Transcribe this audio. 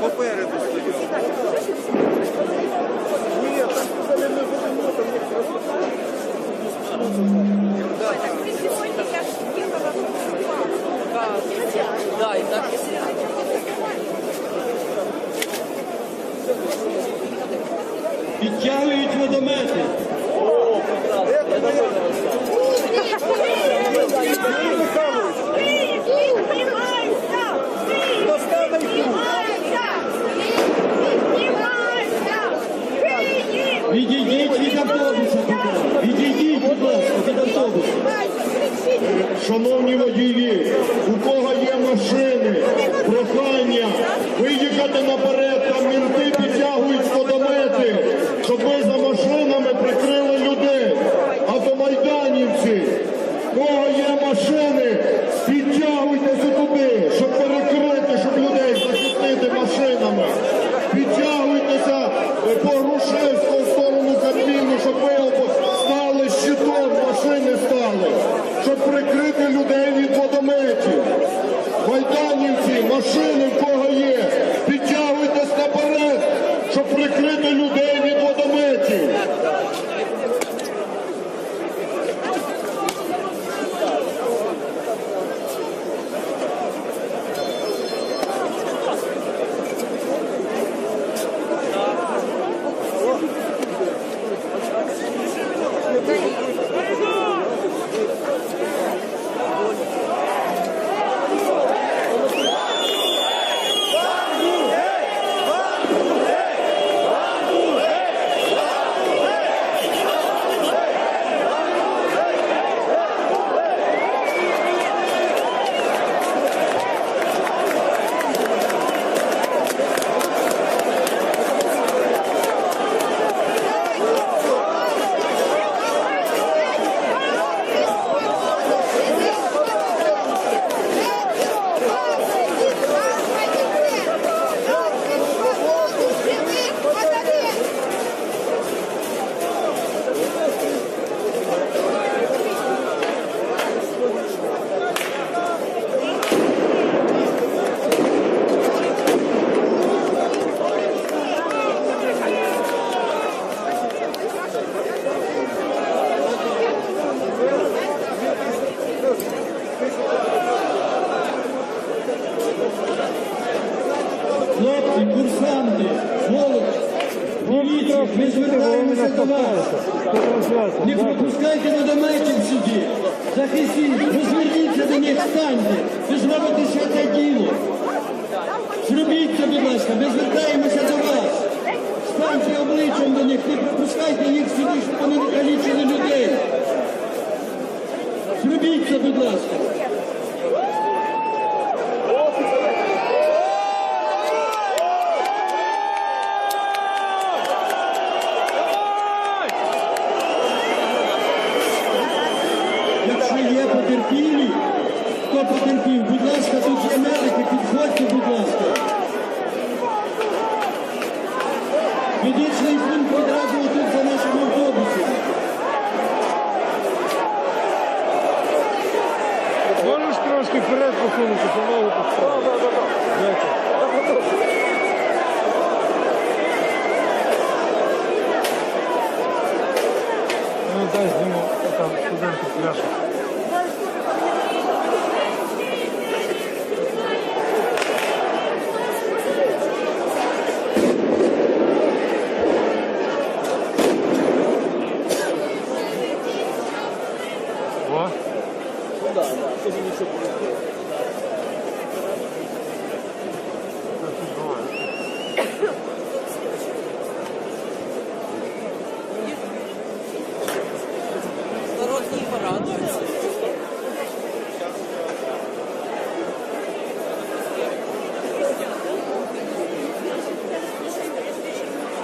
Попереду стояв. Да, і так. Підтягують водомети. Відійдіть від автобуса. Відійдіть, будь ласка, від автобуса. Шановні водії, у кого прохання Курсанти, молодь, міліція, ми звертаємося до вас. Не пропускайте водометів сюди. Захистіть, розверніться до них, станьте. Ви ж робите святе діло. Зробіть це, будь ласка, ми звертаємося до вас. Станьте обличчям до них, не пропускайте їх сюди, щоб вони не калічили людей. Зробіть це, будь ласка. Якщо є потерпілі, хто потерпів, будь ласка, тут є медики, підходьте, будь ласка. Медичний пункт одразу тут за нашим автобусом. Можеш трошки вперед посунути, помогу поставити? Дякую. Ну, дай зніму, там студенти пляшуть. Gracias.